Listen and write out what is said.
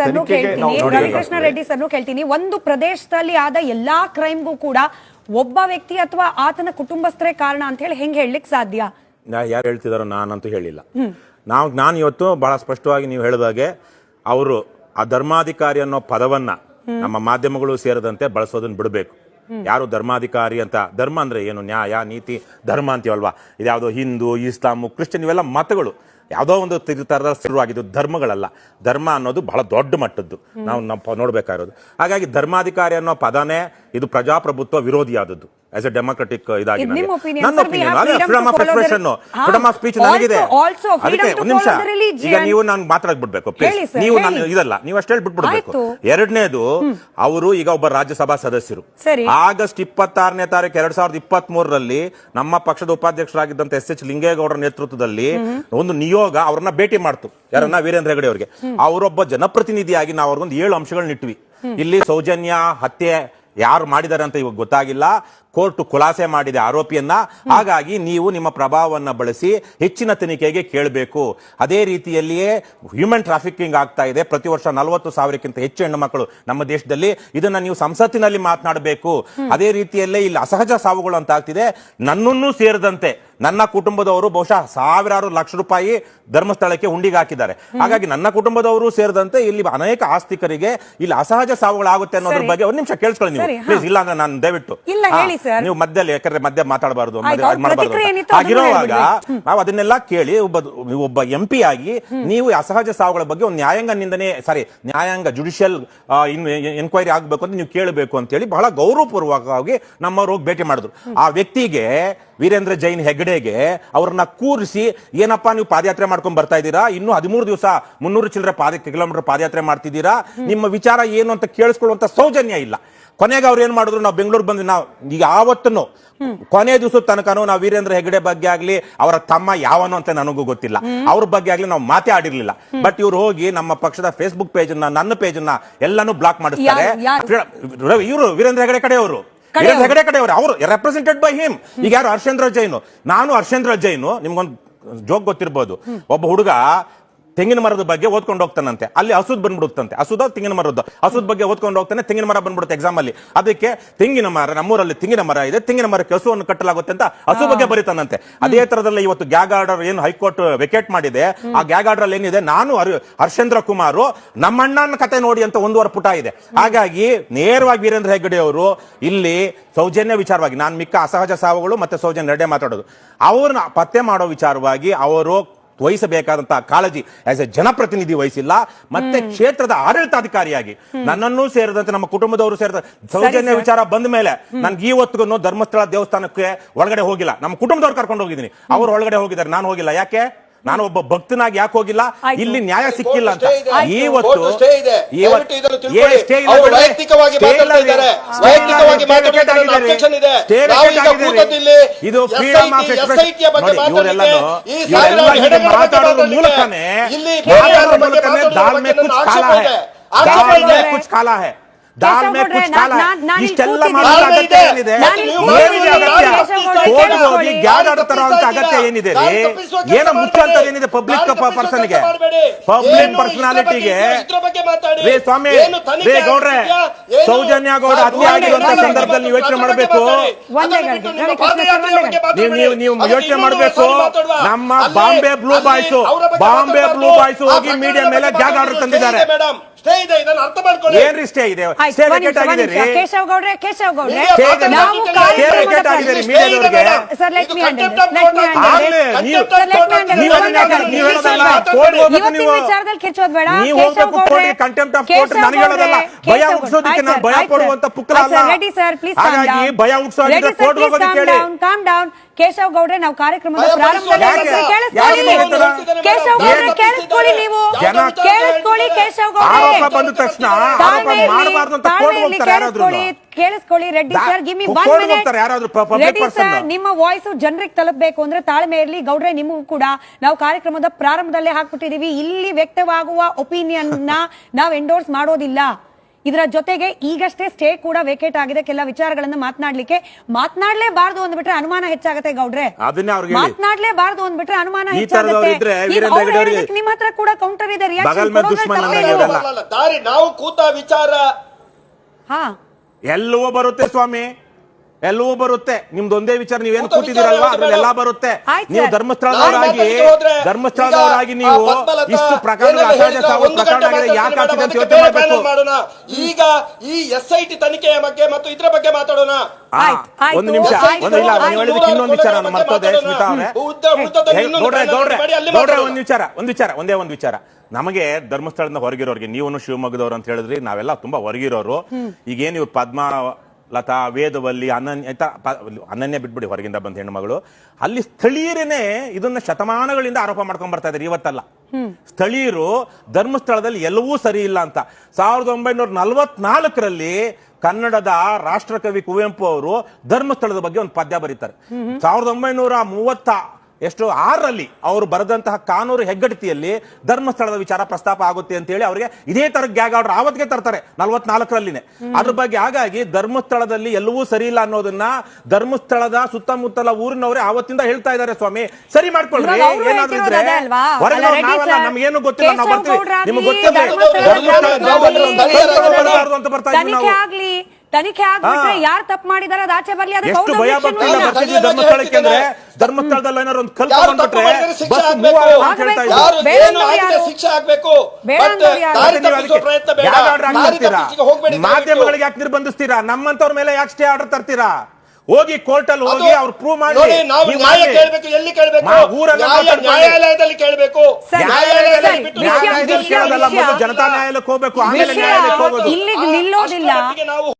ಸರ್ನು ಕೇಳ್ತೀನಿ. ರವಿಕೃಷ್ಣ ರೆಡ್ಡಿ ಸರ್ನು ಕೇಳ್ತೀನಿ. ಒಂದು ಪ್ರದೇಶದಲ್ಲಿ ಆದ ಎಲ್ಲಾ ಕ್ರೈಮ್ಗೂ ಕೂಡ ಒಬ್ಬ ವ್ಯಕ್ತಿ ಅಥವಾ ಆತನ ಕುಟುಂಬಸ್ಥರೇ ಕಾರಣ ಅಂತ ಹೇಳಿ ಹೆಂಗ್ ಹೇಳಲಿಕ್ಕೆ ಸಾಧ್ಯ? ಯಾರು ಹೇಳ್ತಿದಾರೋ ನಾನಂತೂ ಹೇಳಿಲ್ಲ. ನಾವು ನಾನು ಇವತ್ತು ಬಹಳ ಸ್ಪಷ್ಟವಾಗಿ ನೀವು ಹೇಳಿದಾಗೆ ಅವರು ಆ ಧರ್ಮಾಧಿಕಾರಿ ಅನ್ನೋ ಪದವನ್ನ ನಮ್ಮ ಮಾಧ್ಯಮಗಳು ಸೇರದಂತೆ ಬಳಸೋದನ್ನ ಬಿಡಬೇಕು. ಯಾರು ಧರ್ಮಾಧಿಕಾರಿ ಅಂತ ಧರ್ಮ ಅಂದ್ರೆ ಏನು? ನ್ಯಾಯ ನೀತಿ ಧರ್ಮ ಅಂತೀವಲ್ವಾ? ಇದ್ಯಾವುದೋ ಹಿಂದೂ ಇಸ್ಲಾಮು ಕ್ರಿಶ್ಚಿಯನ್ ಇವೆಲ್ಲ ಮತಗಳು. ಯಾವುದೋ ಒಂದು ತರದ ಶುರುವಾಗಿದ್ದು ಧರ್ಮಗಳಲ್ಲ. ಧರ್ಮ ಅನ್ನೋದು ಬಹಳ ದೊಡ್ಡ ಮಟ್ಟದ್ದು. ನಾವು ನಮ್ಮ ನೋಡಬೇಕಾಗಿರೋದು. ಹಾಗಾಗಿ ಧರ್ಮಾಧಿಕಾರಿ ಅನ್ನೋ ಪದನೇ ಇದು ಪ್ರಜಾಪ್ರಭುತ್ವ ವಿರೋಧಿಯಾದದ್ದು. ಆಸ್ ಎ ಡೆಮೋಕ್ರೆಟಿಕ್ ಇದಾಗಿ ನಿಮ್ಮ ನನ್ನ ಒಪಿನಿಯನ್ ಅದೇ freedom of expression freedom of Also- ನನಗಿದೆ ಅದಕ್ಕೆ ಒಂದ್ ನಿಮಿಷ. ಈಗ ನೀವು ನಾನು ಮಾತಾಡ್ಬಿಡ್ಬೇಕು ಪ್ಲೀಸ್ ನೀವು. ನಾನು ಇದಲ್ಲ ನೀವು ಅಷ್ಟೇ ಬಿಟ್ಬಿಡ್ಬೇಕು ಆಯ್ತು. ಎರಡನೇದು ಅವರು ಈಗ ಒಬ್ಬ ರಾಜ್ಯಸಭಾ ಸದಸ್ಯರು. ಆಗಸ್ಟ್ ಇಪ್ಪತ್ತಾರನೇ ತಾರೀಕು ಎರಡ್ ಸಾವಿರದ ಇಪ್ಪತ್ತ್ ಮೂರರಲ್ಲಿ ನಮ್ಮ ಪಕ್ಷದ ಉಪಾಧ್ಯಕ್ಷರಾಗಿದ್ದಂತ ಎಸ್ ಎಚ್ ಲಿಂಗೇಗೌಡರ ನೇತೃತ್ವದಲ್ಲಿ ಒಂದು ನಿಯೋಗ ಅವ್ರನ್ನ ಭೇಟಿ ಮಾಡ್ತು. ಯಾರನ್ನ? ವೀರೇಂದ್ರ ಹೆಗಡೆ ಅವರಿಗೆ. ಅವರೊಬ್ಬ ಜನಪ್ರತಿನಿಧಿಯಾಗಿ ನಾವು ಅವ್ರಿಗೊಂದು ಏಳು ಅಂಶಗಳನ್ನ ಇಟ್ವಿ. ಇಲ್ಲಿ ಸೌಜನ್ಯ ಹತ್ಯೆ ಯಾರು ಮಾಡಿದ್ದಾರೆ ಅಂತ ಇವಾಗ ಗೊತ್ತಾಗಿಲ್ಲ. ಕೋರ್ಟ್ ಖುಲಾಸೆ ಮಾಡಿದೆ ಆರೋಪಿಯನ್ನ ಹಾಗಾಗಿ ನೀವು ನಿಮ್ಮ ಪ್ರಭಾವವನ್ನ ಬಳಸಿ ಹೆಚ್ಚಿನ ತನಿಖೆಗೆ ಕೇಳಬೇಕು. ಅದೇ ರೀತಿಯಲ್ಲಿಯೇ ಹ್ಯೂಮನ್ ಟ್ರಾಫಿಕಿಂಗ್ ಆಗ್ತಾ ಇದೆ. ಪ್ರತಿ ವರ್ಷ ನಲವತ್ತು ಸಾವಿರಕ್ಕಿಂತ ಹೆಚ್ಚು ಹೆಣ್ಣು ಮಕ್ಕಳು ನಮ್ಮ ದೇಶದಲ್ಲಿ ಇದನ್ನ ನೀವು ಸಂಸತ್ತಿನಲ್ಲಿ ಮಾತನಾಡಬೇಕು. ಅದೇ ರೀತಿಯಲ್ಲೇ ಇಲ್ಲಿ ಅಸಹಜ ಸಾವುಗಳು ಅಂತ ಆಗ್ತಿದೆ. ನನ್ನನ್ನು ಸೇರಿದಂತೆ ನನ್ನ ಕುಟುಂಬದವರು ಬಹುಶಃ ಸಾವಿರಾರು ಲಕ್ಷ ರೂಪಾಯಿ ಧರ್ಮಸ್ಥಳಕ್ಕೆ ಹುಂಡಿಗೆ ಹಾಕಿದ್ದಾರೆ. ಹಾಗಾಗಿ ನನ್ನ ಕುಟುಂಬದವರು ಸೇರಿದಂತೆ ಇಲ್ಲಿ ಅನೇಕ ಆಸ್ತಿಕರಿಗೆ ಇಲ್ಲಿ ಅಸಹಜ ಸಾವುಗಳಾಗುತ್ತೆ ಅನ್ನೋದ್ರ. ಬಗ್ಗೆ ಒಂದು ನಿಮಿಷ ಕೇಳಿಸ್ಕೊಳ್ಳಿ ನೀವು. ಪ್ಲೀಸ್ ಇಲ್ಲ ಅಂದ್ರೆ ನಾನು ದಯವಿಟ್ಟು. Sir. ನೀವು ಮಧ್ಯದಲ್ಲಿ ಯಾಕಂದ್ರೆ ಮಧ್ಯ ಮಾತಾಡಬಾರದು ಆಯ್ತು, ಅವ್ರ ಪ್ರತಿಕ್ರಿಯೆ ಏನಿತ್ತು ಅದನ್ನ ಆಗಿರುವಾಗ ಹೇಳ್ಬಿಡ್ರಿ. ನಾವು ಅದನ್ನೆಲ್ಲ ಕೇಳಿ ಒಬ್ಬ ನೀವು ಒಬ್ಬ ಎಂ ಪಿ ಆಗಿ ನೀವು ಈ ಅಸಹಜ ಸಾವುಗಳ ಬಗ್ಗೆ ಒಂದು ನ್ಯಾಯಾಂಗ ನಿಂದನೆ ಸಾರಿ ನ್ಯಾಯಾಂಗ ಜುಡಿಷಿಯಲ್ ಎನ್ಕ್ವೈರಿ ಆಗ್ಬೇಕು ಅಂತ ನೀವು ಕೇಳಬೇಕು ಅಂತ ಹೇಳಿ ಬಹಳ ಗೌರವಪೂರ್ವಕವಾಗಿ ನಮ್ಮವರು ಹೋಗಿ ಭೇಟಿ ಮಾಡಿದ್ರು ಆ ವ್ಯಕ್ತಿಗೆ ವೀರೇಂದ್ರ ಜೈನ್ ಹೆಗ್ಡೆಗೆ ಅವ್ರನ್ನ ಕೂರಿಸಿ ಏನಪ್ಪಾ ನೀವು ಪಾದಯಾತ್ರೆ ಮಾಡ್ಕೊಂಡ್ ಬರ್ತಾ ಇದ್ದೀರಾ? ಇನ್ನು ಹದಿಮೂರು ದಿವಸ ಮುನ್ನೂರು ಚಿಲ್ಲರೆ ಪಾದ ಕಿಲೋಮೀಟರ್ ಪಾದಯಾತ್ರೆ ಮಾಡ್ತಿದ್ದೀರಾ? ನಿಮ್ಮ ವಿಚಾರ ಏನು ಅಂತ ಕೇಳಿಸ್ಕೊಳ್ಳುವಂತ ಸೌಜನ್ಯ ಇಲ್ಲ. ಕೊನೆಗೆ ಅವ್ರು ಏನ್ ಮಾಡಿದ್ರು? ನಾವು ಬೆಂಗಳೂರು ಬಂದ್ವಿ ನಾವು ಈಗ ಆವತ್ತನ್ನು ಕೊನೆ ದಿವಸದ ತನಕನೂ ನಾವು ವೀರೇಂದ್ರ ಹೆಗ್ಡೆ ಬಗ್ಗೆ ಆಗ್ಲಿ ಅವರ ತಮ್ಮ ಯಾವನು ಅಂತ ನನಗೂ ಗೊತ್ತಿಲ್ಲ. ಅವ್ರ ಬಗ್ಗೆ ಆಗ್ಲಿ ನಾವು ಮಾತೇ ಆಡಿರ್ಲಿಲ್ಲ. ಬಟ್ ಇವ್ರು ಹೋಗಿ ನಮ್ಮ ಪಕ್ಷದ ಫೇಸ್ಬುಕ್ ಪೇಜ್ ನನ್ನ ಪೇಜ್ ಎಲ್ಲಾನು ಬ್ಲಾಕ್ ಮಾಡಿಸ್ತಾರೆ? ಇವರು ವೀರೇಂದ್ರ ಹೆಗ್ಡೆ ಕಡೆಯವರು. ಕಡೆಯವರು. ವೀರೇಂದ್ರ ಹೆಗಡೆ ಕಡೆಯವರು ಅವರು ರೆಪ್ರೆಸೆಂಟೆಡ್ ಬೈ ಹಿಮ್ ಈಗ ಯಾರು ಹರ್ಷೇಂದ್ರ ಜೈನು? ನಾನು ಹರ್ಷೇಂದ್ರ ಜೈನು. ನಿಮ್ಗೊಂದು ಜೋಕ್ ಗೊತ್ತಿರ್ಬೋದು. ಒಬ್ಬ ಹುಡುಗ ತೆಂಗಿನ ಮರದ ಬಗ್ಗೆ ಓದ್ಕೊಂಡು ಹೋಗ್ತಾನಂತೆ. ಅಲ್ಲಿ ಹಸುದ್ ಬಂದ್ಬಿಡುತ್ತಂತೆ. ಹಸುದ ತೆಂಗಿನ ಮರದ್ದು. ಹಸುದ್ ಬಗ್ಗೆ ಓದ್ಕೊಂಡು ಹೋಗ್ತಾನೆ ತೆಂಗಿನ ಮರ ಬಂದ್ಬಿಡುತ್ತೆ ಎಕ್ಸಾಮ್ ಅಲ್ಲಿ. ಅದಕ್ಕೆ ತೆಂಗಿನ ಮರ ನಮ್ಮೂರಲ್ಲಿ ತೆಂಗಿನ ಮರ ಇದೆ. ತೆಂಗಿನ ಮರಕ್ಕೆ ಹಸುವನ್ನು ಕಟ್ಟಲಾಗುತ್ತೆ ಅಂತ ಹಸು ಬಗ್ಗೆ ಬರೀತಾನಂತೆ. ಅದೇ ತರದಲ್ಲಿ ಇವತ್ತು ಗ್ಯಾಗ್ ಆರ್ಡರ್ ಏನು ಹೈಕೋರ್ಟ್ ವೆಕೇಟ್ ಮಾಡಿದೆ. ಆ ಗ್ಯಾಗ್ ಆರ್ಡರ್ ಅಲ್ಲಿ ಏನಿದೆ ನಾನು ಹರ್- ಹರ್ಷೇಂದ್ರ ಕುಮಾರ್ ನಮ್ಮಣ್ಣನ ಕತೆ ನೋಡಿ ಅಂತ ಒಂದೂವರೆ ಪುಟ ಇದೆ. ಹಾಗಾಗಿ ನೇರವಾಗಿ ವೀರೇಂದ್ರ ಹೆಗ್ಗಡೆ ಅವರು ಇಲ್ಲಿ ಸೌಜನ್ಯ ವಿಚಾರವಾಗಿ ನಾನು ಮಿಕ್ಕ ಅಸಹಜ ಸಾವುಗಳು ಮತ್ತೆ ಸೌಜನ್ಯ ನಡೆ ಮಾತಾಡೋದು. ಅವ್ರನ್ನ ಪತ್ತೆ ಮಾಡೋ ವಿಚಾರವಾಗಿ ಅವರು ವಹಿಸಬೇಕಾದಂತಹ ಕಾಳಜಿ ಆಸ್ ಎ ಜನಪ್ರತಿನಿಧಿ ವಹಿಸಿಲ್ಲ. ಮತ್ತೆ ಕ್ಷೇತ್ರದ ಆಡಳಿತಾಧಿಕಾರಿಯಾಗಿ. ನನ್ನನ್ನು ಸೇರಿದಂತೆ ನಮ್ಮ ಕುಟುಂಬದವರು ಸೇರಿದ ಸೌಜನ್ಯ ವಿಚಾರ ಬಂದ ಮೇಲೆ ನನ್ಗೆ ಇವತ್ತಿಗೂ ಧರ್ಮಸ್ಥಳ ದೇವಸ್ಥಾನಕ್ಕೆ ಒಳಗಡೆ ಹೋಗಿಲ್ಲ. ನಮ್ಮ ಕುಟುಂಬದವ್ರು ಕರ್ಕೊಂಡು ಹೋಗಿದ್ದೀನಿ. ಅವ್ರು ಒಳಗಡೆ ಹೋಗಿದ್ದಾರೆ. ನಾನು ಹೋಗಿಲ್ಲ. ಯಾಕೆ? ನಾನು ಒಬ್ಬ ಭಕ್ತನಾಗಿ ಯಾಕೆ ಹೋಗಿಲ್ಲ ಇಲ್ಲಿ ನ್ಯಾಯ ಸಿಕ್ಕಿಲ್ಲ ಅಂತ ಇವತ್ತು ಇದೆ. ಇವತ್ತು- ದಯವಿಟ್ಟು ತಿಳ್ಕೊಳ್ಳಿ. ಸ್ಟೇ ಇಲ್ಲ ಅವ್ರು ಬಿಡ್ರಿ. ವೈಯಕ್ತಿಕವಾಗಿ ಸ್ಟೇ ಇದ್ದಾರೆ. ವೈಯಕ್ತಿಕವಾಗಿ ಇಲ್ಲ, ಇದ್ದಾರೆ. objection ಇದೆ. ನಾವು ಈಗ ಬೇಕಾಗಿದೆ. ಇಲ್ಲಿ ಇದು SIT, ಫ್ರೀಡಮ್ ಆಫ್ ಹೆಡೆಗಳ ಮಾತಾಡೋದ್ರ ಮೂಲಕನೇ ಇಲ್ಲಿ ಮಾತಾಡೋದ್ರ ಮೂಲಕನೇ ದಾಲ್ ಮೇ ಕುಚ್ ಕಾಲ ಹೈ. ದಾಲ್ ಮೇ ಕುಚ್ ಕಾಲಾ ಹೈ ದಾಲ್ ಮೇ ಕುಚ್ ಕಾಲಾ ಇಷ್ಟೆಲ್ಲ ಕೂತಿದ್ದೀನಿ. ಅಗತ್ಯ ಏನಿದೆ? ಕೋರ್ಟ್. ಹೋಗಿ ಗ್ಯಾಗ್ ತರೋಂತ ಅಗತ್ಯ? ಏನಿದೆ ಏನೋ ಮಾಡಬೇಡಿ. ಏನಿದೆ ಪಬ್ಲಿಕ್ ಪರ್ಸನ್ಗೆ? ಪರ್ಸನ್ಗೆ ಪಬ್ಲಿಕ್ ಪರ್ಸನಾಲಿಟಿಗೆ ಇದ್ರ ಬಗ್ಗೆ- ಮಾತಾಡಿ. ರೇ ಸ್ವಾಮಿ ರೇ ಗೌಡ್ರೆ ಸೌಜನ್ಯ ಗೌಡ ಅತಿ ಆಗಿರುವಂತ ಸಂದರ್ಭದಲ್ಲಿ ನೀವು ಯೋಚನೆ ಮಾಡಬೇಕು? ನೀವು ನೀವು ನೀವು ಯೋಚನೆ ಮಾಡಬೇಕು. ನಮ್ಮ Bombay blue boys Bombay. Blue boys ಹೋಗಿ ಮೀಡಿಯಾ ಮೇಲೆ ಜಾಗ ಗ್ಯಾಗ್ ಆರ್ಡರ್. ತಂದಿದ್ದಾರೆ. ಸ್ಟೇ ಇದೆ ಇದನ್ನ ಅರ್ಥ ಮಾಡ್ಕೊಳ್ಳಿ. ಏನ್ರಿ ಸ್ಟೇ ಇದೆ? ಆಯ್ತು, ಸ್ಟೇ ವೆಕೆಟ್ ಆಗಿದೆ ನಿಮಿಷ. ರೀ ಕೇಶವ್ ಗೌಡ್ರೆ ಕೇಶವ್ ಗೌಡ್ರೆ. ನಾವು ಕಾರ್ಯಕ್ರಮದ ಆಗಿದೆ ರೀ ಮೀಡಿಯಾದವ್ರಿಗೆ ಸರ್, ಲೆಟ್ ನೀವು ಹೇಳೋದಲ್ಲ, ಕೇಶವ್ ಕೋರ್ಟ್ ಹೋಗ್ಬೇಕು ನೀವು. ವಿಚಾರದಲ್ಲಿ ಕಿಚ್ಚೋದ್ ಬೇಡ. ನೀವು ಕೇಶವ್ ಹೋಗ್ಬೇಕು contempt of court ನನಗೆ ಹೇಳೋದಲ್ಲ. ಭಯ ಹುಟ್ಟಿಸೋದಕ್ಕೆ ನಾನು ಭಯ ಕೊಡುವಂತ ಪಡುವಂತ ಪುಕ್ಕಲ ಅಲ್ಲ. ಸರ್ ಪ್ಲೀಸ್ ಹಾಗಾಗಿ ಭಯ ಹುಟ್ಟಿಸೋದಿದ್ರೆ ಕೋರ್ಟ್ ಹೋಗೋದಕ್ಕೆ ಕೇಳಿ. ಕಾಮ್ ಡೌನ್ ಕೇಶವ್ ಗೌಡ್ರೆ ನಾವು ಕಾರ್ಯಕ್ರಮದ ಪ್ರಾರಂಭದಲ್ಲಿ? ಕೇಳಿಸ್ಕೊಳ್ಳಿ? ಕೇಶವ್ ಗೌಡ್ರೆ? ಕೇಳಿಸ್ಕೊಳ್ಳಿ ನೀವು. ಕೇಳಿಸ್ಕೊಳ್ಳಿ ಕೇಶವ್ ಗೌಡ್ರೆ. ಬಂದ ತಕ್ಷಣ ಮಾಡಬಾರ್ದು ಅಂತ ಕೇಳಿಸ್ಕೊಳ್ಳಿ ಕೇಳಿಸ್ಕೊಳ್ಳಿ Reddy sir gimme one minute Reddy sir ನಿಮ್ಮ ವಾಯ್ಸ್ ಜನರಿಗೆ ತಲುಪಬೇಕು ಅಂದ್ರೆ ತಾಳ್ಮೆ ಇರಲಿ ಗೌಡ್ರೆ ನಿಮಗೂ ಕೂಡ ನಾವು ಕಾರ್ಯಕ್ರಮದ ಪ್ರಾರಂಭದಲ್ಲೇ ಹಾಕ್ಬಿಟ್ಟಿದೀವಿ ಇಲ್ಲಿ ವ್ಯಕ್ತವಾಗುವ ಒಪಿನಿಯನ್ನ ನಾವು ಎಂಡೋರ್ಸ್ ಮಾಡೋದಿಲ್ಲ. ಇದರ ಜೊತೆಗೆ ಈಗಷ್ಟೇ ಸ್ಟೇ ಕೂಡ ವೇಕೇಟ್ ಆಗಿದೆ. ಕೆಲ ವಿಚಾರಗಳನ್ನ ಮಾತನಾಡ್ಲಿಕ್ಕೆ ಮಾತನಾಡ್ಲೇಬಾರ್ದು ಅಂದ್ಬಿಟ್ರೆ ಅನುಮಾನ ಹೆಚ್ಚಾಗುತ್ತೆ ಗೌಡ್ರೆ. ಅದನ್ನೇ ಅವ್ರಿಗೆ ಹೇಳಿ. ಮಾತನಾಡ್ಲೇಬಾರ್ದು ಅಂದ್ಬಿಟ್ರೆ ಅನುಮಾನ ಹೆಚ್ಚಾಗುತ್ತೆ. ನಿಮ್ಮ ಹತ್ರ ಕೂಡ ಕೌಂಟರ್ ಇದೆ. ರಿಯಾಕ್ಷನ್ ನಾವು ಕೂತ ವಿಚಾರ. ಹಾ. ಎಲ್ಲವೂ ಬರುತ್ತೆ ಸ್ವಾಮಿ. ಎಲ್ಲವೂ ಬರುತ್ತೆ. ನಿಮ್ದೊಂದೇ ವಿಚಾರ ನೀವೇನು ಕೂತ ಕೂತಿದ್ದೀರಲ್ವಾ? ವಿಚಾರ ಅದ್ರಲ್ಲಿ ಎಲ್ಲಾ ಬರುತ್ತೆ. ನೀವು ಧರ್ಮಸ್ಥಳದವರಾಗಿ ಧರ್ಮಸ್ಥಳದವರಾಗಿ ನೀವು ಇಷ್ಟು ಪ್ರಕರಣ ಏನೆಲ್ಲ ಅಸಹಜ ಹೇಳಿದ್ರು, ಸಾವು ಒಂದು ಗಂಟೆ ಯಾಕೆ ಆಗ್ತಿದೆ ಅಂತ ಮೇಡಮ್, ಯೋಚನೆ ಮಾಡಬೇಕು? ಮಾಡೋಣ. ಈಗ ಈ ಎಸ್ ಐ ಟಿ ತನಿಖೆಯ ಬಗ್ಗೆ ಮತ್ತು ಇದ್ರ ಬಗ್ಗೆ ಮಾತಾಡೋಣ. ಒಂದು ನಿಮಿಷ ಒಂದು ಇಲ್ಲ. ನೀವು ಹೇಳಿದಕ್ಕೆ ಇನ್ನೊಂದು ವಿಚಾರ ನಾನು ಮರ್ತೋದೆ ಸ್ಮಿತಾ ಅವರೇ. ಗೌಡ್ರೆ. ಒಂದ್ ವಿಚಾರ ಒಂದ್ ವಿಚಾರ ಒಂದೇ ಒಂದ್ ವಿಚಾರ. ನಮಗೆ ಧರ್ಮಸ್ಥಳದಿಂದ ಹೊರಗಿರೋರಿಗೆ ನೀವು ಶಿವಮೊಗ್ಗದವ್ರು ಅಂತ ಹೇಳಿದ್ರಿ ನಾವೆಲ್ಲ ತುಂಬಾ ಹೊರಗಿರೋರು. ಈಗೇನು ಇವ್ರು ಪದ್ಮ ಲತಾ ವೇದವಲ್ಲಿ ಅನನ್ಯ ಅನನ್ಯ ಬಿಟ್ಬಿಡಿ ಹೊರಗಿಂದ ಬಂದ ಹೆಣ್ಣುಮಗಳು. ಅಲ್ಲಿ ಸ್ಥಳೀಯರೇನೆ ಇದನ್ನ ಶತಮಾನಗಳಿಂದ ಆರೋಪ ಮಾಡ್ಕೊಂಡ್ ಬರ್ತಾ ಇದ್ದಾರೆ ಇವತ್ತಲ್ಲ. ಸ್ಥಳೀಯರು ಧರ್ಮಸ್ಥಳದಲ್ಲಿ ಎಲ್ಲವೂ ಸರಿ ಇಲ್ಲ ಅಂತ. ಸಾವಿರದ ಒಂಬೈನೂರ ನಲವತ್ನಾಲ್ಕರಲ್ಲಿ ಕನ್ನಡದ ರಾಷ್ಟ್ರಕವಿ ಕುವೆಂಪು ಅವರು ಧರ್ಮಸ್ಥಳದ ಬಗ್ಗೆ ಒಂದು ಪದ್ಯ ಬರೀತಾರೆ. ಸಾವಿರದ ಒಂಬೈನೂರ ಮೂವತ್ತ ಎಷ್ಟು ಆರರಲ್ಲಿ ಅವರು ಬರೆದಂತಹ ಕಾನೂರು ಹೆಗ್ಗಡತಿಯಲ್ಲಿ ಧರ್ಮಸ್ಥಳದ ವಿಚಾರ ಪ್ರಸ್ತಾಪ ಆಗುತ್ತೆ ಅಂತ ಹೇಳಿ ಅವರಿಗೆ ಇದೇ ತರ ಗ್ಯಾಗ್ ಆರ್ಡರ್ ಆವತ್ತಿಗೆ ತರ್ತಾರೆ ನಲ್ವತ್ನಾಲ್ಕರಲ್ಲಿನೇ. ಅದ್ರ ಬಗ್ಗೆ ಹಾಗಾಗಿ ಧರ್ಮಸ್ಥಳದಲ್ಲಿ ಎಲ್ಲವೂ ಸರಿ ಇಲ್ಲ ಅನ್ನೋದನ್ನ ಧರ್ಮಸ್ಥಳದ ಸುತ್ತಮುತ್ತಲ ಊರಿನವರೇ ಆವತ್ತಿಂದ ಹೇಳ್ತಾ ಇದ್ದಾರೆ ಸ್ವಾಮಿ. ಸರಿ ಮಾಡ್ಕೊಳ್ರಿ ಏನಾದ್ರೂ ಇದ್ರೆ ನಮ್ಗೇನು ಗೊತ್ತಿಲ್ಲ ನಾವು ಬರ್ತೀವಿ. ನಿಮ್ಗೆ ಗೊತ್ತಿಲ್ಲ ಅಂತ ಬರ್ತಾ ಇದ್ದೀವಿ ನಾವು. ತನಿಖೆ ಆಗ್ಬಿಟ್ರೆ. ಯಾರು ತಪ್ಪು ಮಾಡಿದಾರೆ ಅದು ಆಚೆ ಬರ್ಲಿ ಅದಕ್ಕೆ ಎಷ್ಟು ಭಯ ಭಕ್ತಿಯಿಂದ ಬರ್ತಿದ್ವಿ ಧರ್ಮಸ್ಥಳಕ್ಕೆ ಅಂದ್ರೆ. ಧರ್ಮಸ್ಥಳದಲ್ಲಿ ಏನಾದ್ರು ಒಂದು ಕಲ್ಪ ಬಂದ್ಬಿಟ್ರೆ ಬಸ್ ಆಗ್ಬೇಕು. move ಅಂತ ಹೇಳ್ತಾ ಇದ್ದಾರೆ. ಶಿಕ್ಷೆ ಆಗ್ಬೇಕು. ಮಾಧ್ಯಮಗಳಿಗೆ ಯಾಕೆ ನಿರ್ಬಂಧಿಸ್ತೀರಾ? ನಮ್ಮಂತವ್ರ ಮೇಲೆ ಯಾಕೆ ಸ್ಟೇ ಆರ್ಡರ್ ತರ್ತೀರಾ? ಹೋಗಿ ಕೋರ್ಟ್ ಅಲ್ಲಿ ಹೋಗಿ ಅವ್ರು ಪ್ರೂವ್ ಮಾಡಿ. ನಾವು ನ್ಯಾಯ ಕೇಳಬೇಕು ಎಲ್ಲಿ ಕೇಳಬೇಕು. ನ್ಯಾಯಾಲಯದಲ್ಲಿ ಕೇಳಬೇಕು. ಜನತಾ ನ್ಯಾಯಾಲಯಕ್ಕೆ ಹೋಗ್ಬೇಕು ಆಮೇಲೆ ನ್ಯಾಯಾಲಯಕ್ಕೆ ಹೋಗೋದು. ಇಲ್ಲಿಗೆ ನಿಲ್ಲೋದಿಲ್ಲ. ನಾವು